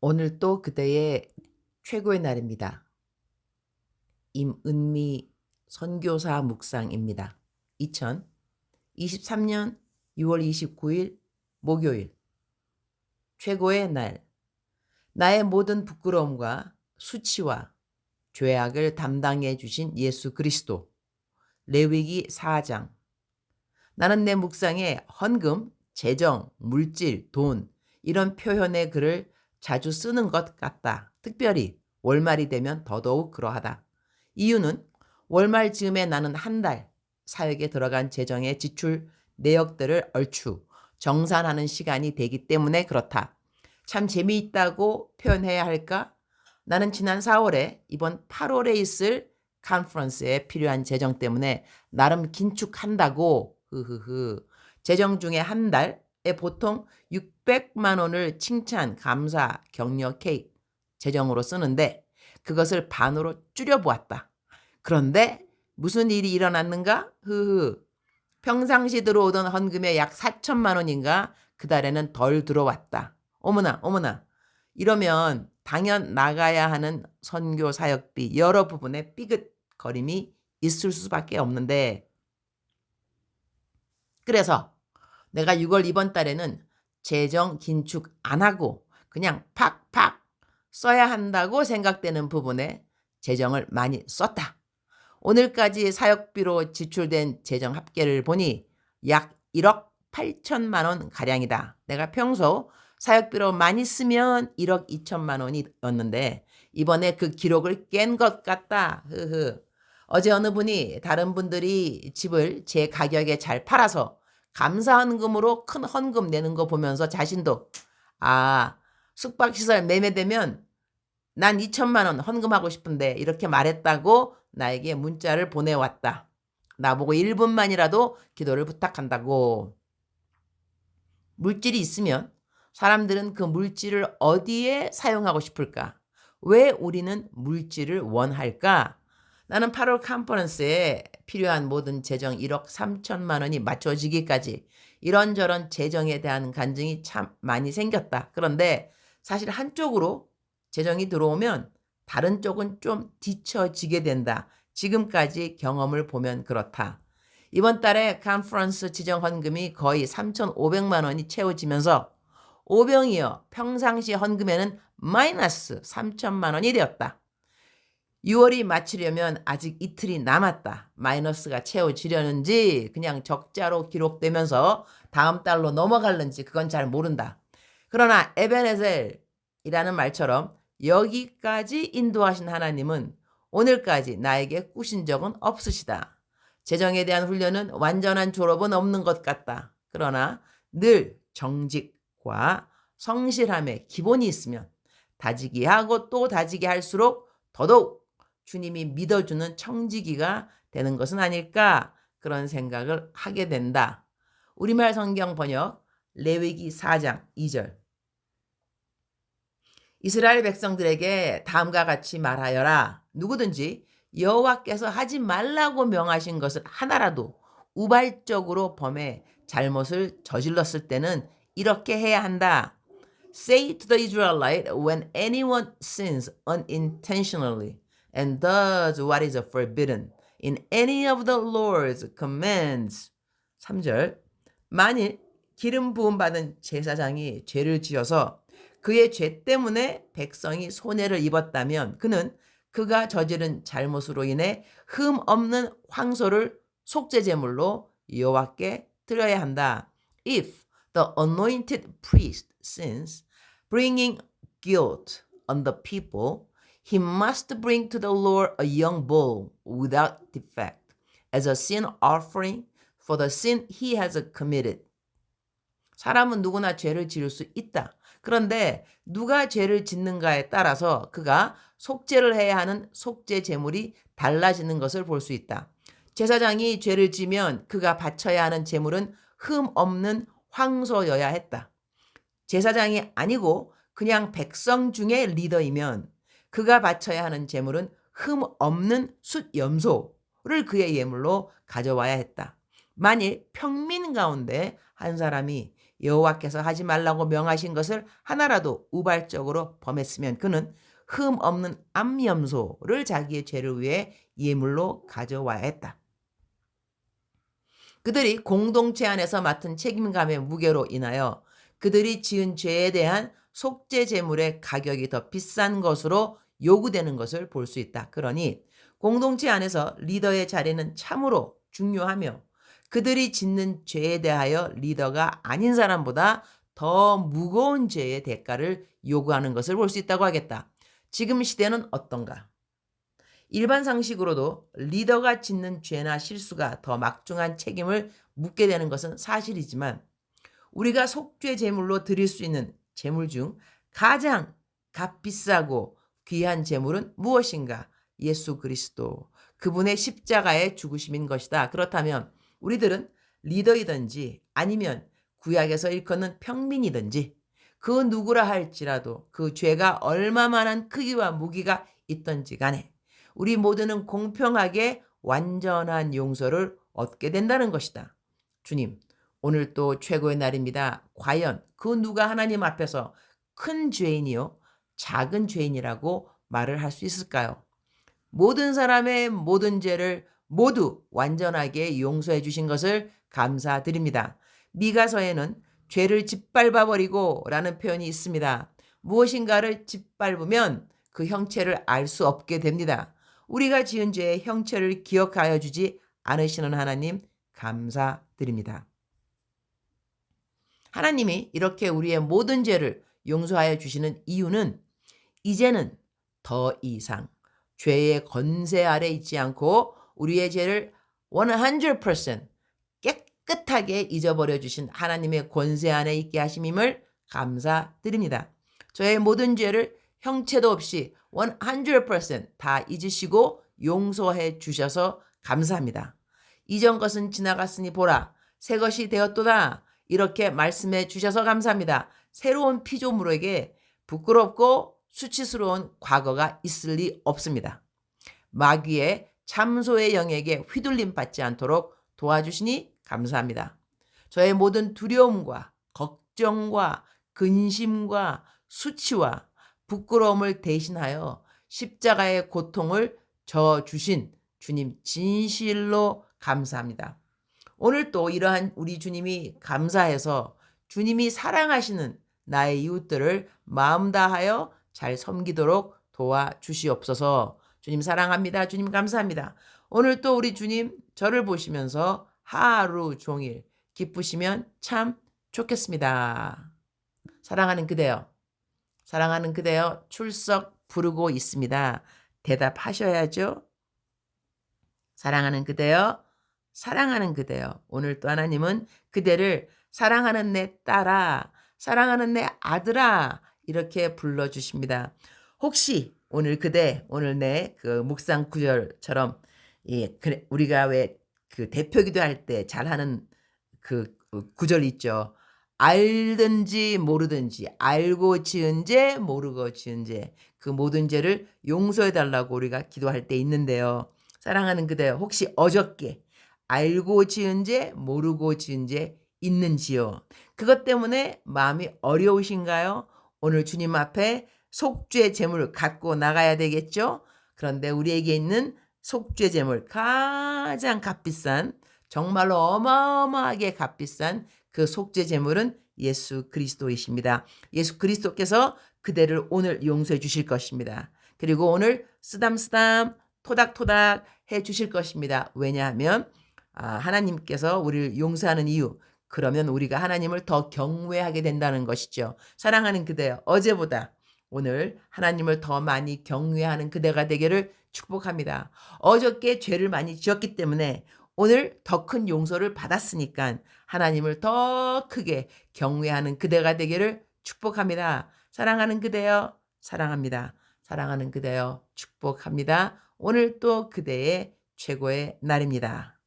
오늘 또 그대의 최고의 날입니다. 임은미 선교사 묵상입니다. 2023년 6월 29일 목요일 최고의 날 나의 모든 부끄러움과 수치와 죄악을 담당해 주신 예수 그리스도 레위기 4장 나는 내 묵상에 헌금, 재정, 물질, 돈 이런 표현의 글을 자주 쓰는 것 같다. 특별히 월말이 되면 더더욱 그러하다. 이유는 월말 즈음에 나는 한 달 사역에 들어간 재정의 지출 내역들을 얼추 정산하는 시간이 되기 때문에 그렇다. 참 재미있다고 표현해야 할까? 나는 지난 4월에 이번 8월에 있을 컨퍼런스에 필요한 재정 때문에 나름 긴축한다고 흐흐흐 재정 중에 한 달에 보통 600만 원을 칭찬, 감사, 격려 케이크 재정으로 쓰는데 그것을 반으로 줄여보았다. 그런데 무슨 일이 일어났는가? 흐흐. 평상시 들어오던 헌금의 약 4천만 원인가 그 달에는 덜 들어왔다. 어머나 어머나. 이러면 당연 나가야 하는 선교 사역비 여러 부분에 삐긋거림이 있을 수밖에 없는데 그래서 내가 6월 이번 달에는 재정 긴축 안 하고 그냥 팍팍 써야 한다고 생각되는 부분에 재정을 많이 썼다. 오늘까지 사역비로 지출된 재정 합계를 보니 약 1억 8천만 원 가량이다. 내가 평소 사역비로 많이 쓰면 1억 2천만 원이었는데 이번에 그 기록을 깬 것 같다. 흐흐. 어제 어느 분이 다른 분들이 집을 제 가격에 잘 팔아서 감사헌금으로 큰 헌금 내는 거 보면서 자신도 아 숙박시설 매매되면 난 2천만 원 헌금하고 싶은데 이렇게 말했다고 나에게 문자를 보내왔다. 나보고 1분만이라도 기도를 부탁한다고. 물질이 있으면 사람들은 그 물질을 어디에 사용하고 싶을까? 왜 우리는 물질을 원할까? 나는 8월 컨퍼런스에 필요한 모든 재정 1억 3천만 원이 맞춰지기까지 이런저런 재정에 대한 간증이 참 많이 생겼다. 그런데 사실 한쪽으로 재정이 들어오면 다른 쪽은 좀 뒤처지게 된다. 지금까지 경험을 보면 그렇다. 이번 달에 컨퍼런스 지정 헌금이 거의 3,500만 원이 채워지면서 오병이어 평상시 헌금에는 마이너스 3천만 원이 되었다. 6월이 마치려면 아직 이틀이 남았다. 마이너스가 채워지려는지 그냥 적자로 기록되면서 다음 달로 넘어갈는지 그건 잘 모른다. 그러나 에베네셀이라는 말처럼 여기까지 인도하신 하나님은 오늘까지 나에게 꾸신 적은 없으시다. 재정에 대한 훈련은 완전한 졸업은 없는 것 같다. 그러나 늘 정직과 성실함의 기본이 있으면 다지기 하고 또 다지기 할수록 더더욱 주님이 믿어주는 청지기가 되는 것은 아닐까 그런 생각을 하게 된다. 우리말 성경 번역 레위기 4장 2절 이스라엘 백성들에게 다음과 같이 말하여라. 누구든지 여호와께서 하지 말라고 명하신 것을 하나라도 우발적으로 범해 잘못을 저질렀을 때는 이렇게 해야 한다. Say to the Israelite when anyone sins unintentionally and does what is forbidden in any of the Lord's commands. 3절. 만일 기름 부음 받은 제사장이 죄를 지어서 그의 죄 때문에 백성이 손해를 입었다면 그는 그가 저지른 잘못으로 인해 흠 없는 황소를 속죄 제물로 여호와께 드려야 한다. If the anointed priest sins, bringing guilt on the people, he must bring to the Lord a young bull without defect as a sin offering for the sin he has committed. 사람은 누구나 죄를 지을 수 있다. 그런데 누가 죄를 짓는가에 따라서 그가 속죄를 해야 하는 속죄 제물이 달라지는 것을 볼 수 있다. 제사장이 죄를 지면 그가 바쳐야 하는 제물은 흠 없는 황소여야 했다. 제사장이 아니고 그냥 백성 중의 리더이면 그가 바쳐야 하는 제물은 흠 없는 숫 염소를 그의 예물로 가져와야 했다. 만일 평민 가운데 한 사람이 여호와께서 하지 말라고 명하신 것을 하나라도 우발적으로 범했으면 그는 흠 없는 암염소를 자기의 죄를 위해 예물로 가져와야 했다. 그들이 공동체 안에서 맡은 책임감의 무게로 인하여 그들이 지은 죄에 대한 속죄 제물의 가격이 더 비싼 것으로 요구되는 것을 볼 수 있다. 그러니 공동체 안에서 리더의 자리는 참으로 중요하며 그들이 짓는 죄에 대하여 리더가 아닌 사람보다 더 무거운 죄의 대가를 요구하는 것을 볼 수 있다고 하겠다. 지금 시대는 어떤가? 일반 상식으로도 리더가 짓는 죄나 실수가 더 막중한 책임을 묻게 되는 것은 사실이지만 우리가 속죄 제물로 드릴 수 있는 제물 중 가장 값비싸고 귀한 제물은 무엇인가? 예수 그리스도 그분의 십자가의 죽으심인 것이다. 그렇다면 우리들은 리더이든지 아니면 구약에서 일컫는 평민이든지 그 누구라 할지라도 그 죄가 얼마만한 크기와 무기가 있던지 간에 우리 모두는 공평하게 완전한 용서를 얻게 된다는 것이다. 주님, 오늘 또 최고의 날입니다. 과연 그 누가 하나님 앞에서 큰 죄인이요? 작은 죄인이라고 말을 할 수 있을까요? 모든 사람의 모든 죄를 모두 완전하게 용서해 주신 것을 감사드립니다. 미가서에는 죄를 짓밟아 버리고 라는 표현이 있습니다. 무엇인가를 짓밟으면 그 형체를 알 수 없게 됩니다. 우리가 지은 죄의 형체를 기억하여 주지 않으시는 하나님 감사드립니다. 하나님이 이렇게 우리의 모든 죄를 용서하여 주시는 이유는 이제는 더 이상 죄의 건세 아래 있지 않고 우리의 죄를 100% 깨끗하게 잊어버려 주신 하나님의 권세 안에 있게 하심임을 감사드립니다. 저의 모든 죄를 형체도 없이 100%다 잊으시고 용서해 주셔서 감사합니다. 이전 것은 지나갔으니 보라 새 것이 되었도다 이렇게 말씀해 주셔서 감사합니다. 새로운 피조물에게 부끄럽고 수치스러운 과거가 있을 리 없습니다. 마귀의 참소의 영에게 휘둘림 받지 않도록 도와주시니 감사합니다. 저의 모든 두려움과 걱정과 근심과 수치와 부끄러움을 대신하여 십자가의 고통을 져 주신 주님 진실로 감사합니다. 오늘 또 이러한 우리 주님이 감사해서 주님이 사랑하시는 나의 이웃들을 마음 다하여 잘 섬기도록 도와주시옵소서. 주님 사랑합니다. 주님 감사합니다. 오늘 또 우리 주님 저를 보시면서 하루 종일 기쁘시면 참 좋겠습니다. 사랑하는 그대여. 사랑하는 그대여 출석 부르고 있습니다. 대답하셔야죠. 사랑하는 그대여. 사랑하는 그대여. 오늘 또 하나님은 그대를 사랑하는 내 딸아, 사랑하는 내 아들아, 이렇게 불러주십니다. 혹시 오늘 그대, 오늘 내 그 묵상 구절처럼, 예, 우리가 왜 그 대표 기도 할 때 잘하는 그 구절 있죠. 알든지 모르든지 알고 지은 죄 모르고 지은 죄 그 모든 죄를 용서해 달라고 우리가 기도할 때 있는데요. 사랑하는 그대 혹시 어저께 알고 지은 죄 모르고 지은 죄 있는지요? 그것 때문에 마음이 어려우신가요? 오늘 주님 앞에 속죄 제물을 갖고 나가야 되겠죠? 그런데 우리에게 있는 속죄 제물 가장 값비싼 정말로 어마어마하게 값비싼 그 속죄 제물은 예수 그리스도이십니다. 예수 그리스도께서 그대를 오늘 용서해 주실 것입니다. 그리고 오늘 쓰담쓰담 토닥토닥 해 주실 것입니다. 왜냐하면 아, 하나님께서 우리를 용서하는 이유 그러면 우리가 하나님을 더 경외하게 된다는 것이죠. 사랑하는 그대여, 어제보다 오늘 하나님을 더 많이 경외하는 그대가 되기를 축복합니다. 어저께 죄를 많이 지었기 때문에 오늘 더 큰 용서를 받았으니까 하나님을 더 크게 경외하는 그대가 되기를 축복합니다. 사랑하는 그대여, 사랑합니다. 사랑하는 그대여, 축복합니다. 오늘 또 그대의 최고의 날입니다.